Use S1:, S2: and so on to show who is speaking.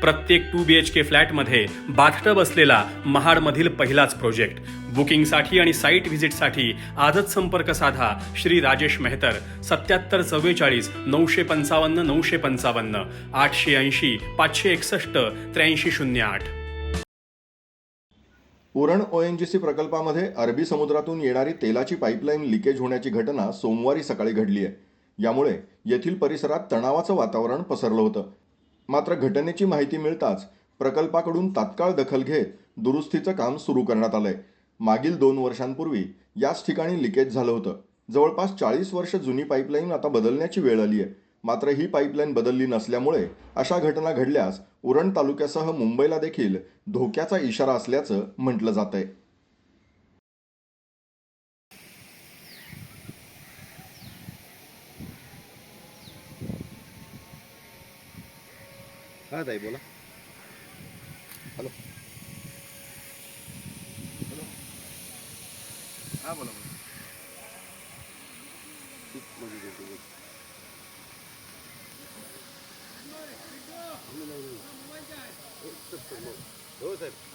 S1: प्रत्येक to B H के फ्लॅटमध्ये bathtub असलेला महाडमधील पहिलाच प्रोजेक्ट. बुकिंगसाठी आणि साईट व्हिजिटसाठी आजच संपर्क साधा श्री राजेश मेहतर. सत्याहत्तर चव्वेचाळीस नऊशे पंचावन्न नऊशे पंचावन्न आठशे ऐंशी पाचशे एकसष्ट त्र्याऐंशी शून्य आठ.
S2: उरण ओएनजीसी प्रकल्पामध्ये अरबी समुद्रातून येणारी तेलाची पाईपलाईन लिकेज होण्याची घटना सोमवारी सकाळी घडली आहे यामुळे येथील परिसरात तणावाचं वातावरण पसरलं होतं. मात्र घटनेची माहिती मिळताच प्रकल्पाकडून तात्काळ दखल घेत दुरुस्तीचं काम सुरू करण्यात आलंय. मागील दोन वर्षांपूर्वी याच ठिकाणी लिकेज झालं होतं. जवळपास चाळीस वर्ष जुनी पाईपलाईन आता बदलण्याची वेळ आली आहे मात्र ही पाईपलाईन बदलली नसल्यामुळे अशा घटना घडल्यास उरण तालुक्यासह मुंबईला देखील धोक्याचा इशारा असल्याचं म्हटलं जात आहे
S3: हा ताई बोला. हॅलो. हा बोला बोला. हो साहेब.